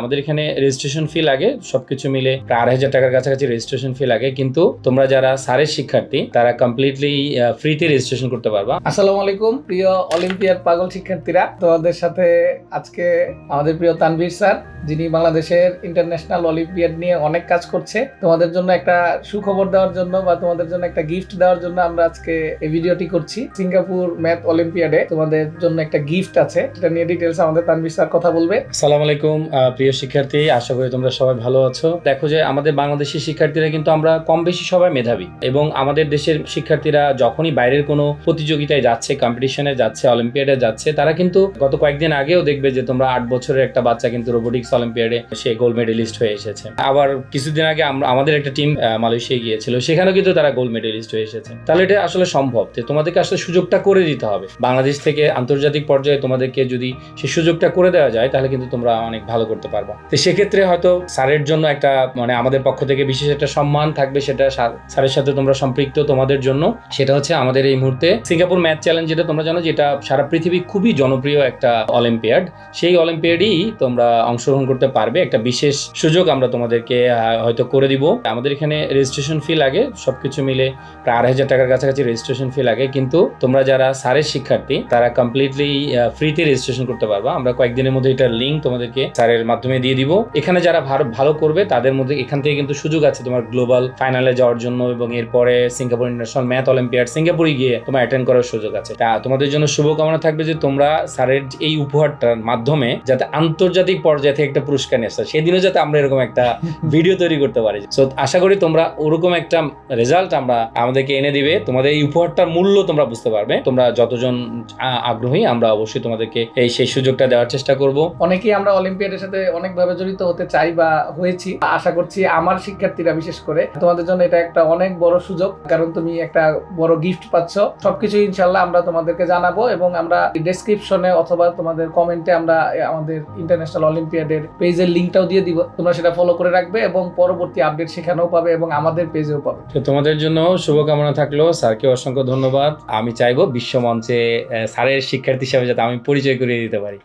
আমাদের এখানে registration fee লাগে সবকিছু মিলে প্রায় আড়াই হাজার টাকার কাছাকাছি রেজিস্ট্রেশন ফি লাগে। কিন্তু তোমরা যারা সারের শিক্ষার্থী তারা কমপ্লিটলি ফ্রিতে রেজিস্ট্রেশন করতে পারবা। আসসালামু আলাইকুম প্রিয় অলিম্পিয়াড পাগল শিক্ষার্থীরা। তোমাদের সাথে আজকে আমাদের প্রিয় তানভীর স্যার যিনি বাংলাদেশের ইন্টারন্যাশনাল অলিম্পিয়াড নিয়ে অনেক কাজ করছে। তোমাদের জন্য একটা সুখবর দেওয়ার জন্য বা তোমাদের জন্য একটা গিফট দেওয়ার জন্য আমরা আজকে এই ভিডিওটি করছি। সিঙ্গাপুর ম্যাথ অলিম্পিয়াডে তোমাদের জন্য একটা গিফট আছে। সেটা নিয়ে ডিটেলস আমাদের তানভীর স্যার কথা বলবে। আসসালামু আলাইকুম প্রিয় শিক্ষার্থী, আশা করি তোমরা সবাই ভালো আছো। দেখো যে আমাদের বাংলাদেশি শিক্ষার্থীরা কিন্তু আমরা কম বেশি সবাই মেধাবী এবং আমাদের দেশের শিক্ষার্থীরা যখনই বাইরের কোনো প্রতিযোগিতায় যাচ্ছে কম্পিটিশনে যাচ্ছে অলিম্পিয়াডে যাচ্ছে, তারা কিন্তু গত কয়েকদিন আগেও দেখবে যে তোমরা আট বছরের একটা বাচ্চা কিন্তু রোবোটিক্স অলিম্পিয়াডে সে গোল্ড মেডেলিস্ট হয়ে এসেছে। আবার কিছুদিন আগে আমরা, আমাদের একটা টিম মালয়েশিয়া গিয়েছিল, সেখানেও কিন্তু তারা গোল্ড মেডেলিস্ট হয়ে এসেছে। তাহলে এটা আসলে সম্ভব যে তোমাদেরকে আসলে সুযোগটা করে দিতে হবে। বাংলাদেশ থেকে আন্তর্জাতিক পর্যায়ে তোমাদেরকে যদি সেই সুযোগটা করে দেওয়া যায়, তাহলে কিন্তু তোমরা অনেক ভালো করতে পারবা। তো সেক্ষেত্রে হয়তো স্যারের জন্য একটা মানে আমাদের পক্ষ থেকে বিশেষ একটা সম্মান থাকবে সেটা স্যার- স্যারের সাথে তোমরা সম্পৃক্ত তোমাদের জন্য। সেটা হচ্ছে আমাদের এই মুহূর্তে সিঙ্গাপুর ম্যাথ চ্যালেঞ্জ যেটা তোমরা জানো, যেটা সারা পৃথিবী খুবই জনপ্রিয় একটা অলিম্পিয়াড সেই অলিম্পিয়াডই তোমরা অংশগ্রহণ করতে পারবে। একটা বিশেষ সুযোগ আমরা তোমাদেরকে হয়তো করে দিব। আমাদের এখানে রেজিস্ট্রেশন ফি লাগে, সবকিছু মিলে প্রায় আড়াই হাজার টাকার কাছাকাছি রেজিস্ট্রেশন ফি লাগে। কিন্তু তোমরা যারা স্যারের শিক্ষার্থী, তারা কমপ্লিটলি ফ্রিতে রেজিস্ট্রেশন করতে পারবা। আমরা কয়েকদিনের মধ্যে এটার লিঙ্ক তোমাদেরকে স্যারের মাধ্যমে দিয়ে দিব। এখানে যারা ভালো ভালো করবে তাদের মধ্যে এখান থেকে কিন্তু সুযোগ আছে তোমার গ্লোবাল ফাইনালে যাওয়ার জন্য এবং এরপরে সিঙ্গাপুর ইন্টারন্যাশনাল ম্যাথ অলিম্পিয়াড সিঙ্গাপুরে গিয়ে তোমার অ্যাটেন্ড করার সুযোগ আছে। তা তোমাদের জন্য শুভকামনা থাকবে যে তোমরা স্যারের এই উপহারটার মাধ্যমে যাতে আন্তর্জাতিক পর্যায়ে থেকে একটা পুরস্কার নিয়ে আসে সেদিনও যাতে আমরা এরকম একটা ভিডিও তৈরি করতে পারি। সো আশা করি তোমরা ওরকম একটা রেজাল্ট আমরা আমাদেরকে এনে দিবে। তোমাদের এই উপহারটার মূল্য তোমরা বুঝতে পারবে। তোমরা যতজন আগ্রহী আমরা অবশ্যই তোমাদেরকে এই সেই সুযোগটা দেওয়ার চেষ্টা করব। অনেকেই আমরা অলিম্পিয়াডের সাথে অনেকভাবে জড়িত হতে চাই বা হয়েছি। আশা করছি আমার শিক্ষার্থীরা বিশেষ করে। তোমাদের জন্য এটা একটা অনেক বড় সুযোগ। কারণ তুমি একটা বড় গিফট পাচ্ছ। সবকিছু ইনশাল্লাহ আমরা তোমাদেরকে জানাব এবং আমরা ডেসক্রিপশনে অথবা তোমাদের কমেন্টে আমরা আমাদের ইন্টারন্যাশনাল অলিম্পিয়াডের পেজের লিঙ্কটাও দিয়ে দিব। তোমরা সেটা ফলো করে রাখবে এবং পরবর্তী আপডেট সেখানেও পাবে এবং আমাদের পেজেও পাবে। তোমাদের জন্য শুভকামনা থাকল। স্যারকে অসংখ্য ধন্যবাদ। আমি চাইব বিশ্বমঞ্চে আহ, স্যারের শিক্ষার্থী হিসাবে যাতে আমি পরিচয় করিয়ে দিতে পারি।